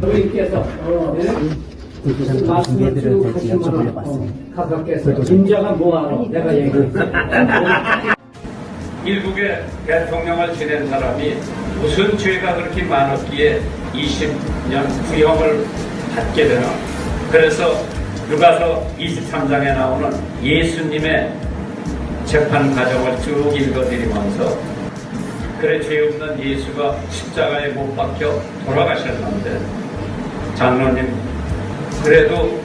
주님께서 네? 불교상 말씀을 쭉 하시면 여쭤보려봤습니다. 가깝겠어. 인자가 뭐하러? 내가 얘기해. 일국의 대통령을 지낸 사람이 무슨 죄가 그렇게 많았기에 20년 구형을 받게 되나. 그래서 누가서 23장에 나오는 예수님의 재판 과정을 쭉 읽어드리면서 그래 죄 없는 예수가 십자가에 못 박혀 돌아가셨는데 장로님 그래도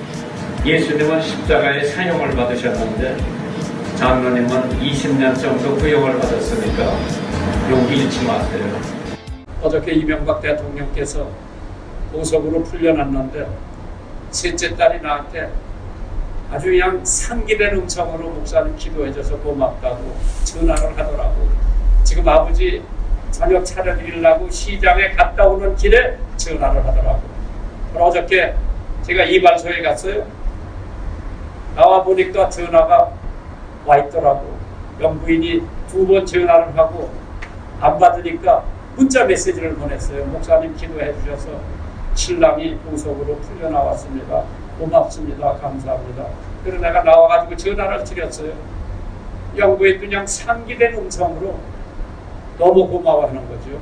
예수님은 십자가에 사용을 받으셨는데 장로님은 20년 정도 구형을 받았으니까 용기 잃지 마세요. 어저께 이명박 대통령께서 보석으로 풀려났는데 셋째 딸이 나한테 아주 그냥 상기된 음성으로 목사님 기도해줘서 고맙다고 전화를 하더라고. 지금 아버지 저녁 차려드리려고 시장에 갔다 오는 길에 전화를 하더라고. 어저께 제가 이발소에 갔어요. 나와 보니까 전화가 와 있더라고. 영부인이 두 번 전화를 하고 안 받으니까 문자 메시지를 보냈어요. 목사님 기도해 주셔서 신랑이 보석으로 풀려나왔습니다. 고맙습니다. 감사합니다. 그래서 내가 나와가지고 전화를 드렸어요. 영부인 그냥 상기된 음성으로 너무 고마워하는 거죠.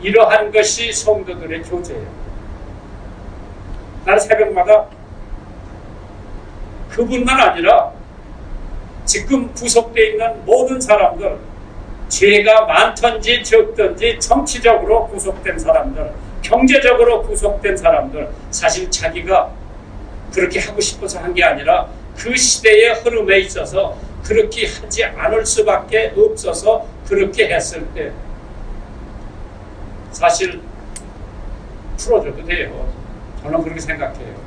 이러한 것이 성도들의 교제예요. 나는 새벽마다 그분만 아니라 지금 구속되어 있는 모든 사람들, 죄가 많던지 적던지 정치적으로 구속된 사람들, 경제적으로 구속된 사람들, 사실 자기가 그렇게 하고 싶어서 한 게 아니라 그 시대의 흐름에 있어서 그렇게 하지 않을 수밖에 없어서 그렇게 했을 때 사실 풀어줘도 돼요. 저는 그렇게 생각해요.